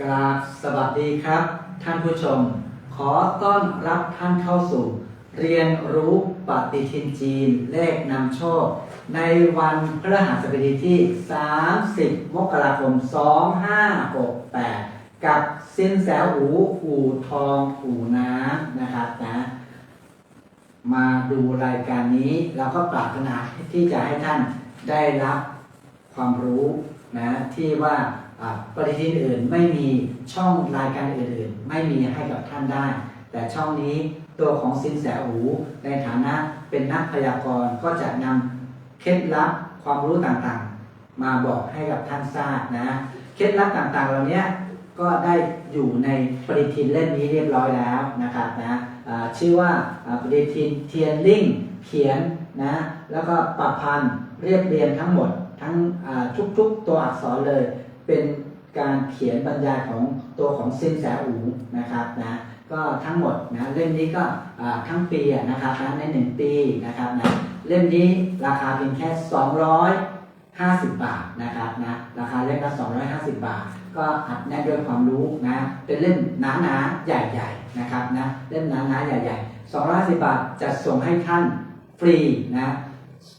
กราบสวัสดีครับ ท่านผู้ชม ขอต้อนรับท่านเข้าสู่ เรียนรู้ปฏิทินจีนเลขนำโชค ในวันพฤหัสบดีที่ 30 มกราคม 2568 กับสินแสหูอู่ทองอู่น้ำนะครับนะมาดูรายการนี้เราก็ปรารถนาที่จะให้ท่านได้รับความรู้ นะที่ว่าปฏิทินอื่นไม่มีช่องรายการอื่นๆ ไม่มีให้กับท่านได้ แต่ช่องนี้ตัวของสินแสหูในฐานะเป็นนักพยากรณ์ก็จะนำเคล็ดลับความรู้ต่างๆ มาบอกให้กับท่านทราบนะเคล็ดลับต่างๆเหล่านี้ก็ได้อยู่ในปฏิทินเล่มนี้เรียบร้อยแล้วนะครับนะชื่อว่าอ่าปฏิทินเทียนลิงเขียนนะแล้วก็ประพันธ์เรียบเรียงทั้งหมด ทั้งทุกๆตัวอักษรเลย เป็นการเขียนบรรยายของตัวของซินแสอูนะครับนะก็ทั้งหมดนะเล่มนี้ก็ทั้งปีนะครับนะในหนึ่งปีนะครับนะเล่มนี้ราคาเพียงแค่ 250 บาทนะครับนะราคาเล่มละ250 บาท ก็อัดแน่นด้วยความรู้นะเป็นเล่มหนาๆใหญ่ๆนะครับนะเล่มหนาๆใหญ่ๆ250 บาทจะส่งให้ท่านฟรีนะ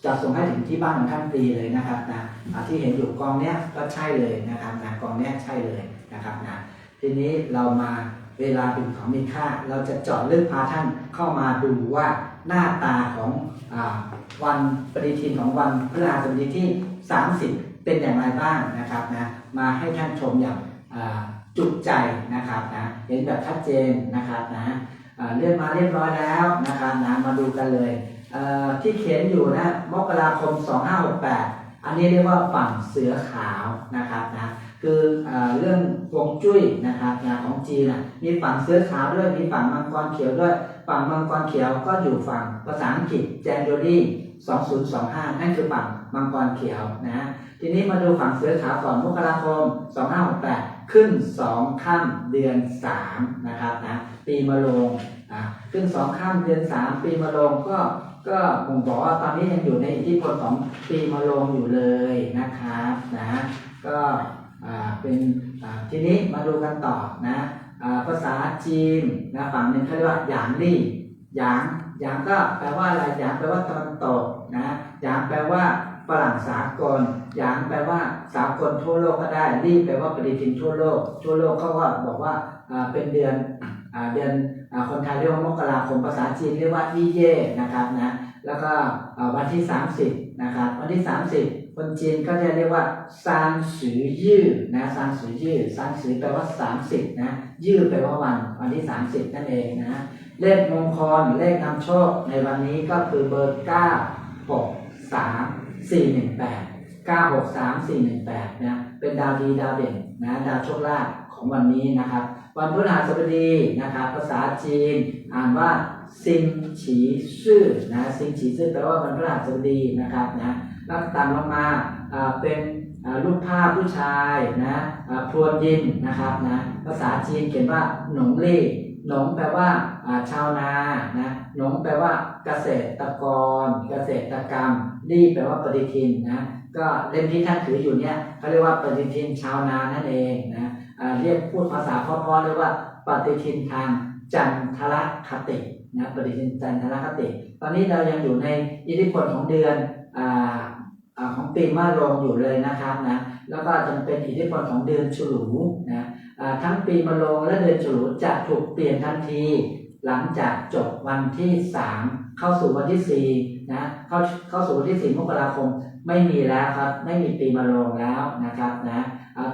จะส่งให้ถึงที่บ้านของท่านฟรีเลยนะครับนะที่เห็นอยู่กองเนี้ยก็ใช่เลยนะครับนะกองเนี้ยใช่เลยนะครับนะทีนี้เรามาเวลาเป็นของมีค่า เราจะเจาะลึกพาท่านเข้ามาดูว่าหน้าตาของอวันปฏิทินของวันพฤหัสบดีที่ 30 เป็นอย่างไรบ้างนะครับนะมาให้ท่านชมอย่างจุใจนะครับนะเห็นแบบชัดเจนนะครับนะเลื่อนมาเรียบร้อยแล้วนะครับนะมาดูกันเลย ที่เขียนอยู่นะมกราคม 2568 อันนี้เรียกว่าฝั่งเสือขาวนะครับนะคือเอเรื่องฮวงจุ้ยนะครับนะของจีนนะมีฝั่งเสือขาวด้วยมีฝั่งมังกรเขียวด้วยฝั่งมังกรเขียวก็อยู่ฝั่งภาษาอังกฤษ January 2025 นั่นคือฝั่งมังกรเขียวนะทีนี้มาดูฝั่งเสือขาวก่อนมกราคม 2568 ขึ้น2ค่ำเดือน 3 นะครับนะปีมะโรงอะขึ้น2ค่ำเดือน 3 ปีมะโรงก็ ก็ผมบอกว่าตอนนี้ยังอยู่ในอิทธิพลของปีมะโรงอยู่เลยนะครับนะก็เป็นทีนี้มาดูกันต่อนะภาษาจีนนะฝั่งหนึ่งเขาเรียกว่าหยางลี่หยางหยางก็แปลว่าอะไรหยางแปลว่าตะวันตกนะหยางแปลว่าฝรั่งสากลหยางแปลว่าสากลทั่วโลกก็ได้รีบแปลว่าปฏิทินทั่วโลก ทั่วโลกเขาก็บอกว่าเป็นเดือน เดือนคนไทยเรียกว่ามกราคมภาษาจีนเรียกว่ายี่เย่นะครับนะแล้วก็วันที่ 30นะครับวันที่ 30 คนจีนก็จะเรียกว่าซานสือยื่นะซานสือยื่ซานสือแปลว่า 30นะยื่แปลว่าวันวันที่ 30 นั่นเองนะเลขมงคลเลขนำโชคในวันนี้ก็คือเบอร์ 9 6 3 4 1 8 9 6 3 4 1 8นะเป็นดาวดีดาวเด่นนะดาวโชคลาภของวันนี้นะครับ วันพฤหัสบดีนะครับภาษาจีนอ่านว่าซิงฉีซื่อนะซิงฉีซื่อแปลว่าวันพฤหัสบดีนะครับนะแล้วตามลงมาเป็นรูปภาพผู้ชายนะพรวนยินนะครับนะภาษาจีนเขียนว่าหนงเล่หนงแปลว่าชาวนานะหนงแปลว่าเกษตรกร เกษตรกรรมรีแปลว่าปฏิทินนะก็เล่มที่ท่านถืออยู่เนี่ยเขาเรียกว่าปฏิทินชาวนานั่นเองนะ เรียกพูดภาษาพราะๆเรียกว่าปฏิทินทางจันทรคตินะปฏิทินจันทรคติ ตอนนี้เรายังอยู่ในอิทธิพลของเดือนออของปีมะโรงอยู่เลยนะครับนะแล้วก็จะเป็นอิทธิพลของเดือนฉลูนะทั้งปีมะโรงและเดือนฉลูจะถูกเปลี่ยนทันที หลังจากจบวันที่ 3 เข้าสู่วันที่4นะเข้าเข้าสู่วันที่ 4 มกราคม ไม่มีแล้วครับ ไม่มีปีมะโรงแล้วนะครับนะ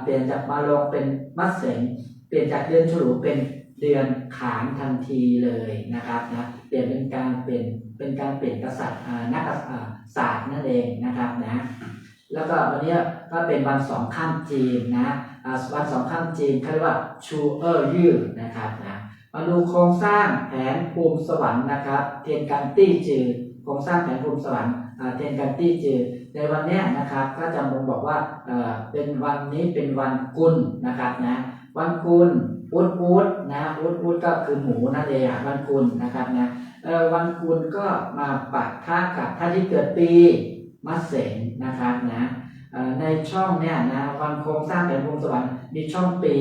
เปลี่ยนจากมะโรงเป็นมัดเสงเปลี่ยนจากเดือนฉลูเป็นเดือนขานทันทีเลยนะครับนะเปลี่ยนเป็นการเปลี่ยนเป็นการเปลี่ยนกษัตริย์นักศาสตร์นั่นเองนะครับนะแล้วก็วันนี้ก็เป็นวันสองข้ามจีนนะวันสองข้ามจีนเขาเรียกว่าชูเออร์ยืนะครับนะมาดูโครงสร้างแผนภูมิสวรรค์นะครับเทียนกันตี้จือโครงสร้างแผนภูมิสวรรค์ เทนกันตี้จือในวันนี้นะครับก็จะบ่งบอกว่าเป็นวันนี้เป็นวันกุลนะครับนะวันกุลอุดอุดนะอุดอุดก็คือหมูนั่นเองอะวันกุลนะครับนะวันกุลก็มาปักท่ากับท่านที่เกิดปีมะเสงนะครับนะในช่องเนี่ยนะวันโครงสร้างแผนภูมิสวรรค์มีช่องปี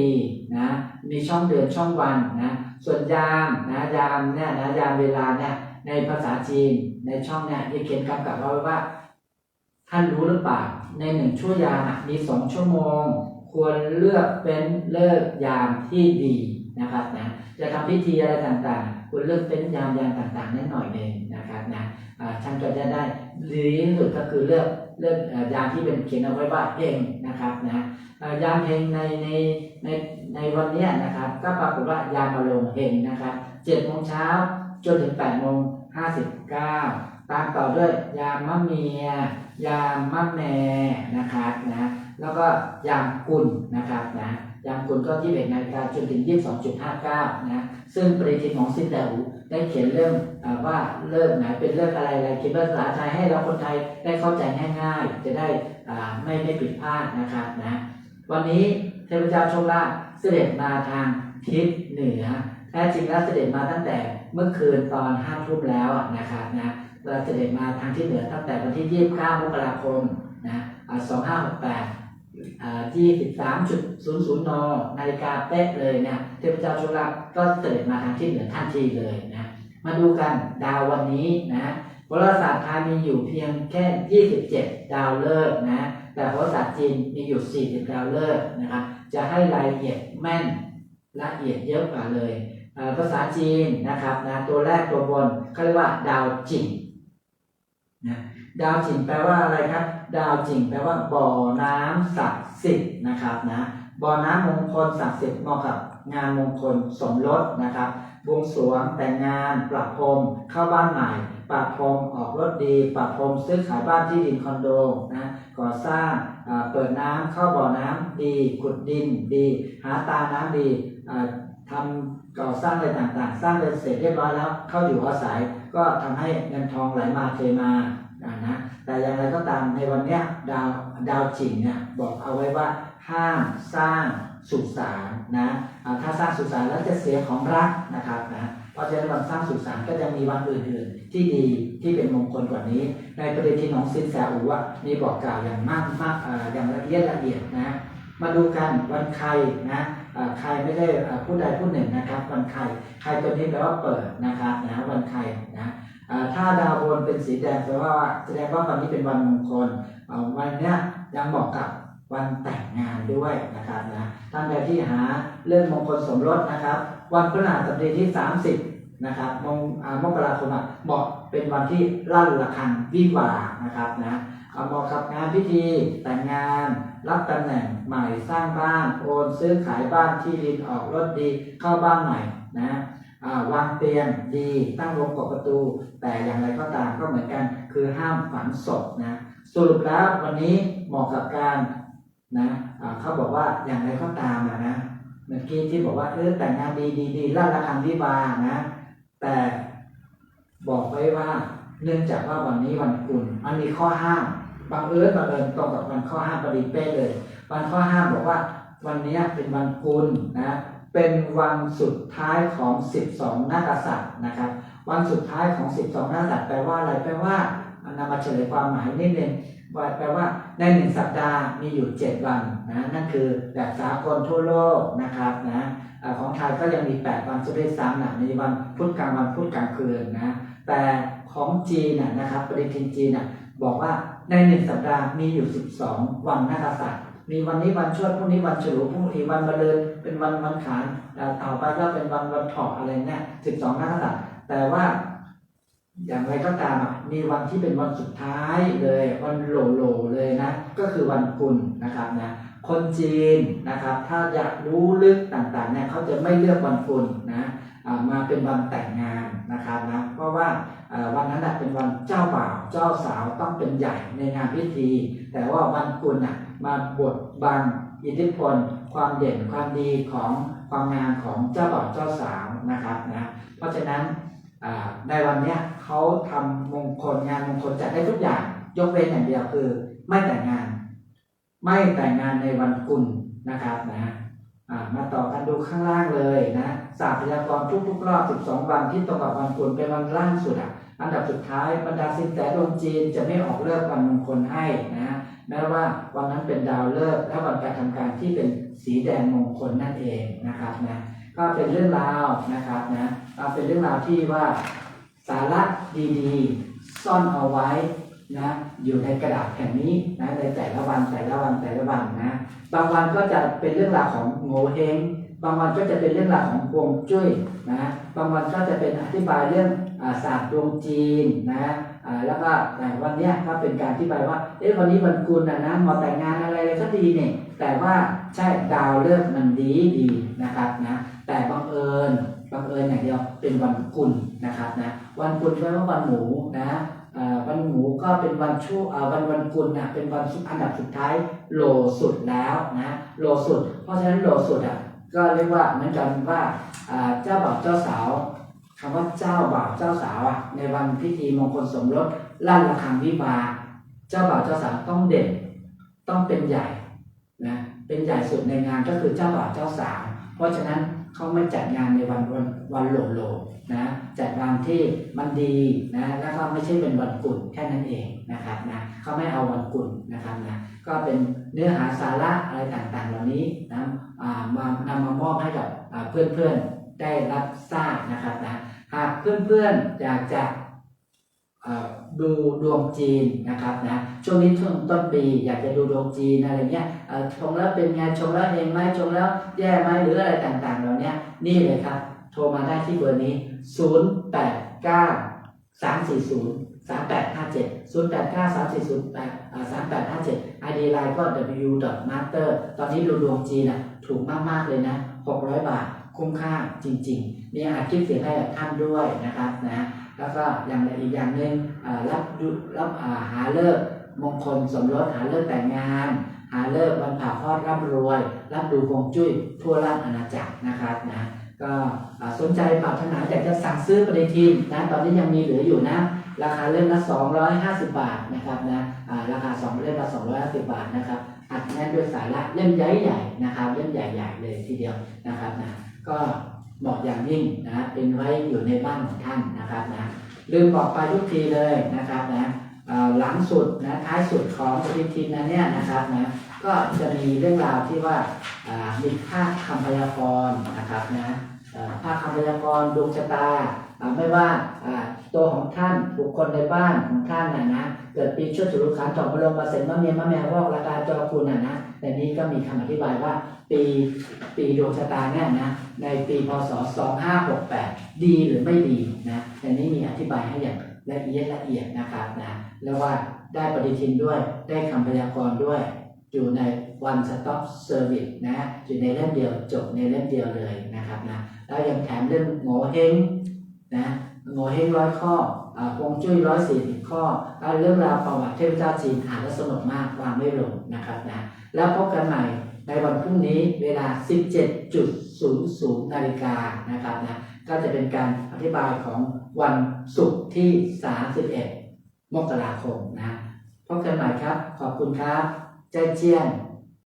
นะมีช่องเดือนช่องวันนะส่วนยามนะยามเนี่ยนะยามเวลาเนี่ย ในภาษาจีนในช่องเนี่ยจะเขียนกำกับเอาไว้ว่า ท่านรู้หรือเปล่าในหนึ่งชั่วยามอะมีสองชั่วโมง ควรเลือกเป็นเลิกยามที่ดีนะครับนะจะทำพิธีอะไรต่างๆควรเลือกเป็นยามยามต่างๆนั่นหน่อยหนึ่งนะครับนะอ่าท่านก็จะได้ดีที่สุดก็คือเลือกเลือกยามที่เป็นเขียนเอาไว้ว่าเองนะครับนะยามเฮงในในในในวันนี้นะครับ ก็ปรากฏว่ายามมาลงเฮงนะครับเจ็ดโมงเช้าจนถึงแปดโมง ห้าสิบเก้าตามต่อด้วยยามมะเมีย ยามมะแมนะครับนะ แล้วก็ยามกุลนะครับนะยามกุลก็ยี่เอ็ดนาฬิกาจนถึงยี่สิบสองจุดห้าเก้านะ ซึ่งปริทินของซินแดหูได้เขียนเรื่องว่าเลิกไหนเป็นเลิกอะไรอะไรเขียนภาษาไทยให้เราคนไทยได้เข้าใจง่ายๆ จะได้ไม่ไม่ผิดพลาดนะครับนะ วันนี้เทพเจ้าโชคลาภเสด็จมาทางทิศเหนือแท้จริงแล้วเสด็จมาตั้งแต่ เมื่อคืนตอนห้าทุ่มแล้วนะครับนะเราเสด็จมาทางที่เหนือตั้งแต่วันที่ 29 มกราคมนะอ่า2568อ่า23.00 น นาฬิกาเป๊ะเลยเนี่ยเทพเจ้าโชคลาภก็เสด็จมาทางที่เหนือทันทีเลยนะ มาดูกันดาววันนี้นะโหราศาสตร์ไทยมีอยู่เพียงแค่ 27 ดาวฤกษ์นะ แต่โหราศาสตร์จีนมีอยู่ 40 ดาวฤกษ์นะครับ จะให้รายละเอียดแม่นละเอียดเยอะกว่าเลย ภาษาจีนนะครับนะตัวแรกตัวบนเขาเรียกว่า ดาวจิงนะดาวจิงแปลว่าอะไรครับ ดาวจิงแปลว่าบ่อน้ำศักดิ์สิทธิ์นะครับนะบ่อน้ำมงคลศักดิ์สิทธิ์เหมาะกับงานมงคลสมรสนะครับบวงสรวงแต่งงานประพรมเข้าบ้านใหม่ประพรมออกรถดีประพรมซื้อขายบ้านที่ดินคอนโดนะก่อสร้างเปิดน้ำเข้าบ่อน้ำดีขุดดินดี หาตาน้ำดีอ่าทำ ก่อสร้างอะไรต่างๆ สร้างเป็นเสร็จเรียบร้อยแล้ว เข้าอยู่อาศัยก็ทำให้เงินทองไหลมาเทมานะแต่อย่างไรก็ตามในวันนี้ดาวดาวจิงเนี่ยบอกเอาไว้ว่าห้ามสร้างสุสานนะถ้าสร้างสุสานแล้วจะเสียของรักนะครับนะเพราะฉะนั้นวันสร้างสุสานก็จะมีวันอื่นๆ ที่ดีที่เป็นมงคลกว่านี้ ในประเด็นที่ของซินแซอูอะมีบอกกล่าวอย่างมากมากอย่างละเอียดละเอียดนะมาดูกันวันใครนะ ใครไม่ได้ผู้ใดผู้หนึ่งนะครับ วันใครใครตัวนี้แปลว่าเปิดนะครับนะวันใครนะอ่ถ้าดาวบนเป็นสีแดงแปลว่าแสดงว่าวันนี้เป็นวันมงคลวันนี้ยังเหมาะกับวันแต่งงานด้วยนะครับนะท่านใดที่หาเรื่องมงคลสมรสนะครับ วันพฤหัสบดีที่ 30นะครับมงมกราคมเหมาะเป็นวันที่ลั่นระฆังวิวานะครับนะเหมาะกับงานพิธีแต่งงาน รับตำแหน่งใหม่สร้างบ้านโอนซื้อขายบ้านที่ดินออกรถดีเข้าบ้านใหม่นะวางเตียงดีตั้งโรงกบประตู แต่อย่างไรก็ตามก็เหมือนกัน คือห้ามฝังศพนะสรุปแล้ววันนี้เหมาะกับการนะอ่าเขาบอกว่าอย่างไรก็ตามนะเมื่อกี้ที่บอกว่าเออแต่งงานดีดีดีลั่นระฆังวิวานะ แต่บอกไว้ว่าเนื่องจากว่าวันนี้วันกุลมันมีข้อห้าม บางเอิญบังเอิญตรงกับวันข้อห้ามพอดีเป๊ะเลย วันข้อห้ามบอกว่า วันนี้เป็นวันกุลนะ เป็นวันสุดท้ายของ 12 นักษัตริย์นะครับ วันสุดท้ายของ 12 นักษัตริย์แปลว่าอะไร แปลว่านำมาเฉลยความหมายนิดนึงว่าแปลว่าในหนึ่งสัปดาห์มีอยู่ 7 วันนะนั่นคือแบบสากลทั่วโลกนะครับนะของไทยก็ยังมี 8 วันสุดท้ายซ้ำนะในวันพุธกลางวันพุธกลางคืนนะแต่ของจีนนะครับปฏิทินจีนนะบอกว่า ในหนึ่งสัปดาห์มีอยู่12วันนักษัตริย์มีวันนี้วันชวดพรุ่งนี้วันฉลูพรุ่งนี้วันมะรืนเป็นวันวันขานต่อไปก็เป็นวันวันถาะอะไรเนี่ยสิบสองนักษัตริย์แต่ว่าอย่างไรก็ตามอะมีวันที่เป็นวันสุดท้ายเลย วันโหลโหลเลยนะ ก็คือวันกุลนะครับนะคนจีนนะครับ ถ้าอยากรู้ลึกต่างๆเนี่ยเขาจะไม่เลือกวันกุลนะ มาเป็นวันแต่งงานนะครับนะเพราะว่าวันนั้นเป็นวันเจ้าบ่าวเจ้าสาวต้องเป็นใหญ่ในงานพิธี แต่ว่าวันกุลน่ะมาบดบังอิทธิพล ความเด่นความดีของความงามของเจ้าบ่าวเจ้าสาวนะครับนะเพราะฉะนั้นในวันเนี้ยเขาทำมงคลงานมงคลจัดได้ทุกอย่างยกเว้นอย่างเดียวคือ ไม่แต่งงาน ไม่แต่งงานในวันกุลนะครับนะ มาต่อกันดูข้างล่างเลยนะศาสตร์พยากรณ์ทุกๆรอบ12 วันที่ตรงกับวันกุลเป็นวันล่างสุดอะอันดับสุดท้ายบรรดาสินแสดวงจีนจะไม่ออกเลิกวันมงคลให้นะแม้ว่าวันนั้นเป็นดาวฤกษ์และวันการทำการที่เป็นสีแดงมงคลนั่นเองนะครับนะก็เป็นเรื่องราวนะครับนะก็เป็นเรื่องราวที่ว่าสาระดีๆ ซ่อนเอาไว้ นะอยู่ในกระดาษแผ่นนี้นะในแต่ละวันแต่ละวันแต่ละวันนะบางวันก็จะเป็นเรื่องราวของโงเฮงบางวันก็จะเป็นเรื่องราวของฮวงจุ้ยนะบางวันก็จะเป็นอธิบายเรื่องศาสตร์ดวงจีนนะแล้วก็แต่วันนี้ก็เป็นการอธิบายว่าเอ๊ะวันนี้วันกุลนะนะมอแต่งงานอะไรก็ดีเนี่ยแต่ว่าใช่ดาวเลิกมันดีดีนะครับนะแต่บังเอิญบังเอิญอย่างเดียวเป็นวันกุลนะครับนะวันกุลแปลว่าวันหมูนะ วันหมูก็เป็นวันชั่ววันวันกุลนะเป็นวันสุดอันดับสุดท้ายโลสุดแล้วนะโลสุด เพราะฉะนั้นโลสุดอะก็เรียกว่าเหมือนกันว่าเจ้าบ่าวเจ้าสาวคำว่าเจ้าบ่าวเจ้าสาวอะในวันพิธีมงคลสมรสลั่นระฆังวิวาเจ้าบ่าวเจ้าสาวต้องเด่นต้องเป็นใหญ่นะเป็นใหญ่สุดในงานก็คือเจ้าบ่าวเจ้าสาว เพราะฉะนั้น เขาไม่จัดงานในวันวันวันโหลโหลนะจัดวันที่มันดีนะแล้วก็ไม่ใช่เป็นวันกุลแค่นั้นเองนะครับนะเขาไม่เอาวันกุ่นะครับนะก็เป็นเนื้อหาสาระอะไรต่างๆ เหล่านี้นะอ่ามานำมามอบให้กับอ่าเพื่อนๆได้รับทราบนะครับนะหากเพื่อนๆอยากจะ ดูดวงจีนนะครับนะช่วงนี้ช่วงต้นปีอยากจะดูดวงจีนอะไรเงี้ยชงแล้วเป็นไงชงแล้วเองไหมชงแล้วแย่ไหมหรืออะไรต่างๆเหล่านี้นี่เลยครับ โทรมาได้ที่เบอร์นี้ 0 8 9 3 4 0 3 8 5 7 0 8 9 3 4 0 8 3 8 5 7 ID line ก็ w master ตอนนี้ดูดวงจีนอะถูกมากๆเลยนะ 600 บาทคุ้มค่าจริงๆ มีอาคลิปเสียให้กับท่านด้วยนะครับนะ แล้วก็อย่างอีกอย่างหนึ่งรับรับอ่าหาเลิกมงคลสมรสหาเลิกแต่งงาน หาเลิกษ์วันผ่าคลอดร่ำรวย รับดูฮวงจุ้ยทั่วราชอาณาจักรนะครับนะก็สนใจปรารถนาอยากจะสั่งซื้อปฏิทินนะตอนนี้ยังมีเหลืออยู่นะ ราคาเล่มละ 250 บาทนะครับนะราคาสองเล่มละ 250 บาทนะครับอัดแน่นด้วยสาระเล่มใหญ่ๆนะครับเล่มใหญ่ๆเลยทีเดียวนะครับนะก็ เหมาะอย่างยิ่งนะเป็นไว้อยู่ในบ้านของท่านนะครับนะลืมบอกไปทุกทีเลยนะครับนะหลังสุดนะท้ายสุดของปฏิทินนะเนี่ยนะครับนะก็จะมีเรื่องราวที่ว่ามีภาคคำพยากรณ์นะครับนะภาคคำพยากรณ์ดวงชะตา ไม่ว่าตัวของท่านบุคคลในบ้านของท่านนะนะเกิดปีชวดฉลูขันธ์ต่อมะลงมาเสนมะเมียมะแมวอกราคาจอคุณนะนะในนี้ก็มีคำอธิบายว่าปีปีดวงชะตาเนี่ยนะในปีพศ 2568 ดีหรือไม่ดีนะในนี้มีอธิบายให้อย่างละเอียดละเอียดนะครับนะแล้วว่าได้ปฏิทินด้วยได้คำพยากรณ์ด้วย อยู่ใน one stop service นะอยู่ในเล่มเดียวจบในเล่มเดียวเลยนะครับนะแล้วยังแถมเรื่องโง่เฮง นะโง่เฮงร้อยข้อฮวงจุ้ยร้อยสี่สิบข้อ เรื่องราวประวัติเทพเจ้าจีนอ่านแล้วสนุกมากวางไม่ลงนะครับนะแล้วพบกันใหม่ในวันพรุ่งนี้เวลา 17.00นาฬิกานะครับนะก็จะเป็นการอธิบายของวันศุกร์ที่ 31 มกราคมนะพบกันใหม่ครับ ขอบคุณครับใจเจียน